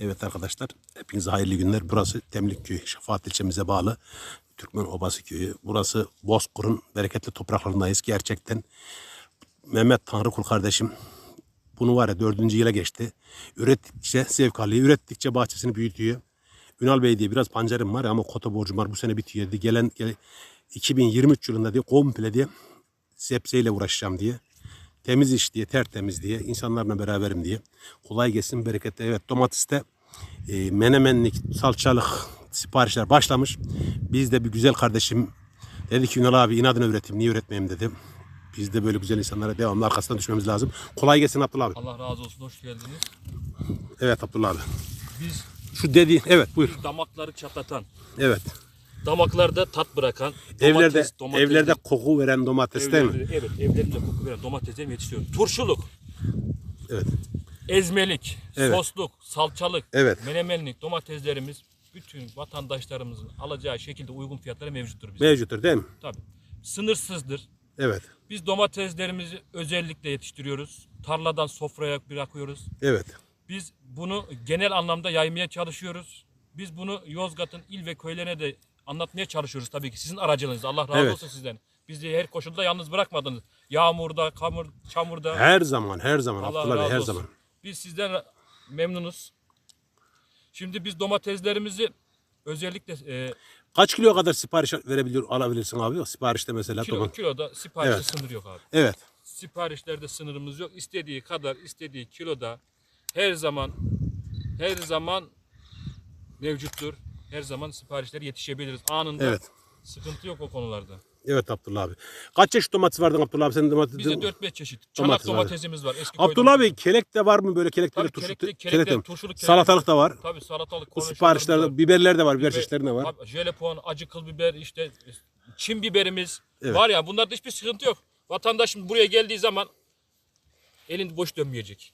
Evet arkadaşlar hepinize hayırlı günler. Burası Temlikköy, Şefaat ilçemize bağlı Türkmen Obası köyü. Burası Bozkur'un bereketli topraklarındayız gerçekten. Mehmet Tanrıkul kardeşim bunu var ya dördüncü yıla geçti. Ürettikçe zevk alıyor. Ürettikçe bahçesini büyütüyor. Ünal Bey diye biraz pancarım var ama kota borcum var. Bu sene bitiyor dedi. Gelen gel, 2023 yılında diye komple diye sebzeyle uğraşacağım diye. Temiz iş diye, tertemiz diye, insanlarla beraberim diye. Kolay gelsin, bereketli. Evet domateste e, menemenlik, salçalık siparişler başlamış. Biz de bir güzel kardeşim dedi ki Ünal abi inadına üreteyim, niye üretmeyeyim dedim. Biz de böyle güzel insanlara devamlı arkasından düşmemiz lazım. Kolay gelsin Abdullah abi. Allah razı olsun, hoş geldiniz. Evet Abdullah abi. Biz Şu dediğin, evet buyur. damakları çatlatan, Evet. Damaklarda tat bırakan, evlerde domates- domates- evlerde koku veren domates değil mi? evlerde- Evet, evlerinde koku veren domatesler yetiştiriyor. Turşuluk, Evet. ezmelik, Evet. sosluk, salçalık, Evet. menemenlik domateslerimiz bütün vatandaşlarımızın alacağı şekilde uygun fiyatlara mevcuttur bizde. Mevcuttur değil mi? Tabii. Sınırsızdır. Evet. Biz domateslerimizi özellikle yetiştiriyoruz. Tarladan sofraya bırakıyoruz. Evet. Biz bunu genel anlamda yaymaya çalışıyoruz. Biz bunu Yozgat'ın il ve köylerine de anlatmaya çalışıyoruz tabii ki. Sizin aracılığınızla. Allah razı Evet. olsun sizden. Bizi her koşulda yalnız bırakmadınız. Yağmurda, kamur, çamurda. Her zaman, her zaman Allah Abdullah Bey her olsun. zaman. Biz sizden memnunuz. Şimdi biz domateslerimizi özellikle e, Kaç kilo kadar sipariş verebilir alabilirsin abi? Siparişte mesela kilo, tamam. kiloda siparişte Evet. sınır yok abi. Evet. Siparişlerde sınırımız yok. İstediği kadar, istediği kiloda her zaman her zaman mevcuttur. Her zaman siparişler yetişebiliriz. Anında Evet. sıkıntı yok o konularda. Evet Abdullah abi. Kaç çeşit domates vardı Abdullah abi? Senin domates. Bizde 4-5 çeşit. Çanak Domates domatesimiz var. Eski Abdullah domatesi. kelek de var mı böyle kelekleri turşu? kelek kelekler, de mi? turşuluk kelek. Salatalık da var. Tabii salatalık. Bu siparişlerde var. biberler de var, biber Biber- çeşitlerinde var. Tabii, Jelepon, acı kıl biber, işte çim biberimiz Evet. var ya bunlarda hiçbir sıkıntı yok. Vatandaş buraya geldiği zaman elin boş dönmeyecek.